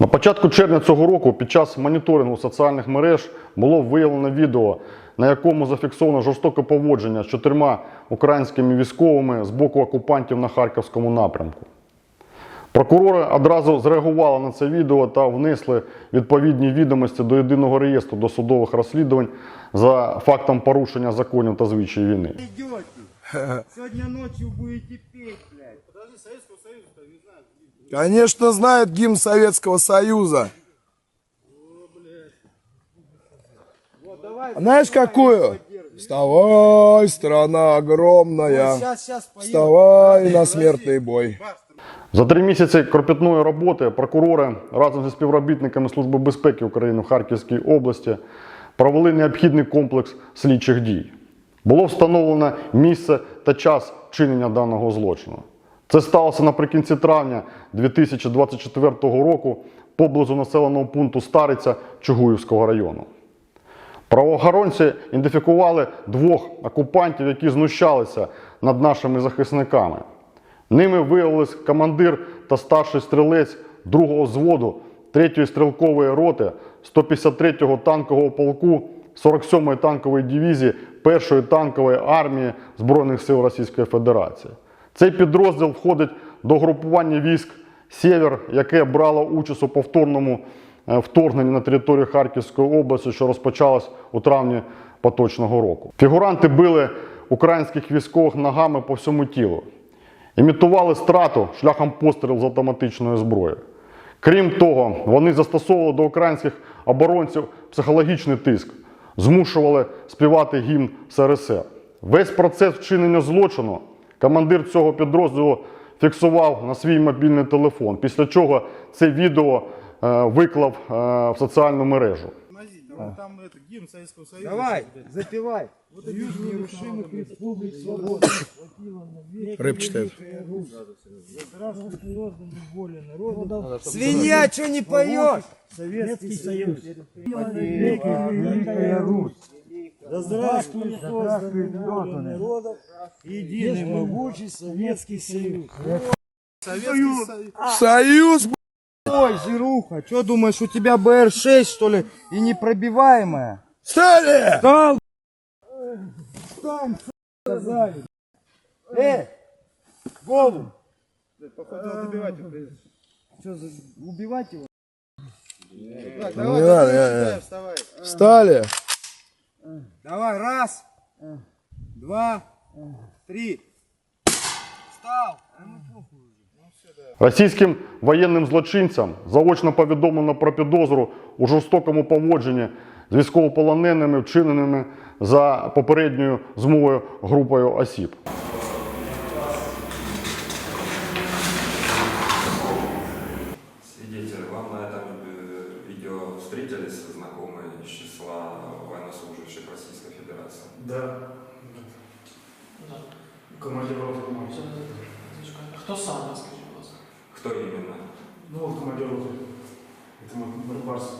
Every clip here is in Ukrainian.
На початку червня цього року під час моніторингу соціальних мереж було виявлено відео, на якому зафіксовано жорстоке поводження з чотирма українськими військовими з боку окупантів на харківському напрямку. Прокурори одразу зреагували на це відео та внесли відповідні відомості до єдиного реєстру досудових розслідувань за фактом порушення законів та звичаї війни. Сегодня ночью будете петь, блядь. Конечно, знают гимн Советского Союза. А Знаешь, какую? Вставай, страна огромная. Сейчас, сейчас поем. Вставай на смертный бой. За три місяці кропітної роботи прокурори разом зі співробітниками Служби безпеки України в Харківській області провели необхідний комплекс слідчих дій. Було встановлено місце та час вчинення даного злочину. Це сталося наприкінці травня 2024 року поблизу населеного пункту Стариця Чугуївського району. Правоохоронці ідентифікували двох окупантів, які знущалися над нашими захисниками. Ними виявились командир та старший стрілець другого взводу 3-ї стрілкової роти 153-го танкового полку 47-ї танкової дивізії 1-ї танкової армії Збройних сил Російської Федерації. Цей підрозділ входить до групування військ Сєвєр, яке брало участь у повторному е, вторгненні на територію Харківської області, що розпочалось у травні поточного року. Фігуранти били українських військових ногами по всьому тілу, імітували страту шляхом пострілів з автоматичної зброї. Крім того, вони застосовували до українських оборонців психологічний тиск, змушували співати гімн СРСР. Весь процес вчинення злочину командир цього підрозділу фіксував на свій мобільний телефон, після чого це відео е, виклав е, в соціальну мережу. Там, там это, гимн Советского Союза. Давай, запивай. Рэп читает. Свинья, что не поешь? Советский Союз. Великая Русь. Да здравствует волю народов, единый могучий Советский Союз. Советский Союз. Союз, Ой, жируха, что думаешь, у тебя БР-6, что ли, и непробиваемая? Стали! Стал! Стань, сказали. Э, голову. Что, за- убивать его? Так, Не давай, давай, не надо. вставай. Встали! Давай, раз, два, три. Встал. Російським воєнним злочинцям заочно повідомлено про підозру у жорстокому поводженні з військовополоненими, вчиненими за попередньою змовою групою осіб. Федерации? Да. Командир роты мой. Хто сам, розкажіть, будь ласка? Кто именно? Ну вот командир. Это мой Барс.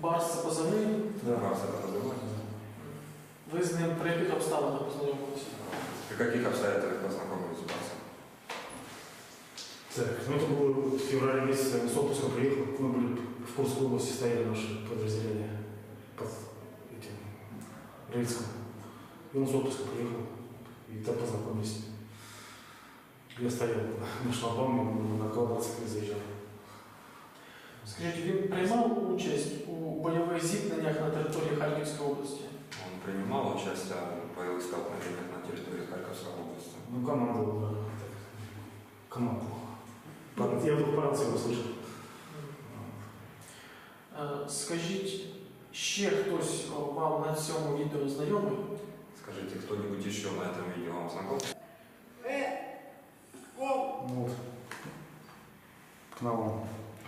Барс це позивний. Да. Вас это называют? Ви з ним при яких обставинах познайомилися? При каких обстоятельствах познакомились с Барсом? Так, ну это было в феврале месяце, я с отпуска приехал. Мы были в Курской области, стояли наши подразделения под Рыльском. И он с отпуска приехал, и так познакомились. Я стоял на шлагбауме, на Калабацкой заезжал. Скажіть, він приймав участь у бойових зіткненнях на території Харківської області? Он принимал участие в боевых столкновениях на территории Харьковской области. Ну, командовал, да. Так, командовал. Пар- Я вдруг по рации его слышал. Е, Скажіть, ще хтось вам на цьому відео знайомий? Скажите, кто-нибудь еще на этом видео вам знаком? Ну. К нам.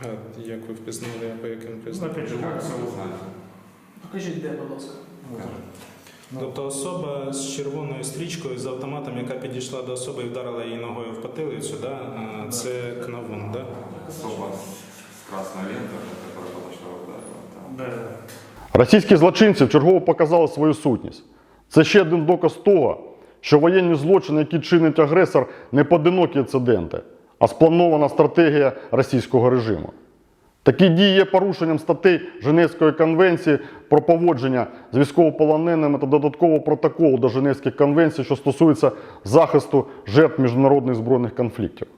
А як ви впізнали, по яким Ну, опять же, как зовут? Покажіть, де, будь ласка. Ну, Тобто особа з червоною стрічкою з автоматом, яка підійшла до особи і вдарила її ногою в потилицю, да? а, це Кнавун, да? Особа с красной лентой, которая подошла ударила. Да. Да. Російські злочинці вчергово показали свою сутність. Це ще один доказ того, що воєнні злочини, які чинить агресор, не поодинокі інциденти, а спланована стратегія російського режиму. Такі дії є порушенням статей Женевської конвенції про поводження з військовополоненими та додаткового протоколу до Женевських конвенцій, що стосується захисту жертв міжнародних збройних конфліктів.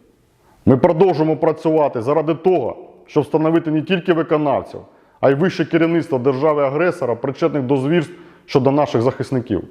Ми продовжимо працювати заради того, щоб встановити не тільки виконавців, а й вище керівництво держави-агресора, причетних до звірств щодо наших захисників.